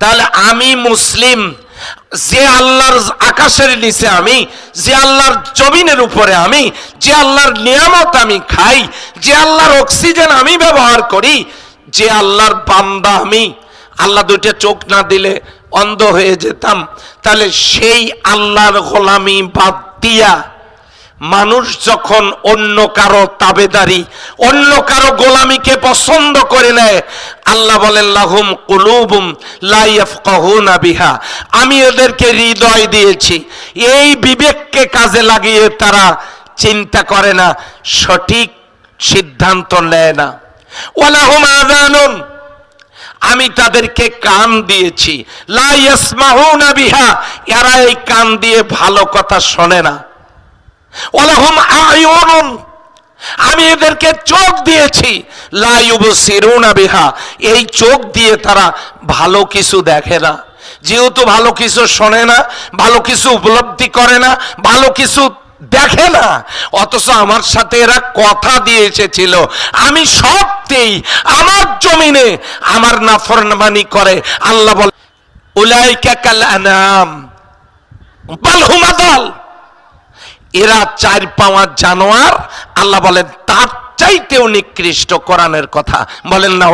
তাহলে আমি মুসলিম, যে আল্লাহর আকাশের নিচে আমি, যে আল্লাহর জমিনের উপরে আমি, যে আল্লাহর নিয়ামত আমি খাই, যে আল্লাহর অক্সিজেন আমি ব্যবহার করি, যে আল্লাহর বান্দা আমি, আল্লাহ দুইটা চোখ না দিলে অন্ধ হয়ে যেতাম। তাহলে সেই আল্লাহর গোলামি বাদ দিয়া মানুষ যখন অন্য কারও তাবেদারি, অন্য কারও গোলামিকে পছন্দ করে নেয়, আল্লাহ বলেন, লাহুম কুলুবুম লাইয়াফকাহুনা বিহা। আমি ওদেরকে হৃদয় দিয়েছি। এই বিবেককে কাজে লাগিয়ে তারা চিন্তা করে না, সঠিক সিদ্ধান্ত নেয় না। ওয়ালাহুম আযানুন। আমি তাদেরকে কান দিয়েছি। লা ইয়াসমাউনা বিহা। এরা এই কান দিয়ে ভালো কথা শোনে না। ওয়ালাহুম আয়ুনুন। আমি এদেরকে চোখ দিয়েছি। লা ইউবসিরুনা বিহা। এই চোখ দিয়ে তারা ভালো কিছু দেখে না। যেহেতু ভালো কিছু শোনে না, ভালো কিছু উপলব্ধি করে না, ভালো কিছু দেখে না, অথচ আমার সাথে এরা কথা দিয়ে এসেছিল। আমি সত্যিই আমার জমিনে আমার নাফরমানি করে। আল্লাহ বলে, উলাইকা কাল আনাম। বাল হুম আদাল। এরা চার পাওয়া জানোয়ার। আল্লাহ বলেন তার চাইতেও নিকৃষ্ট কোরআনের কথা। বলেন না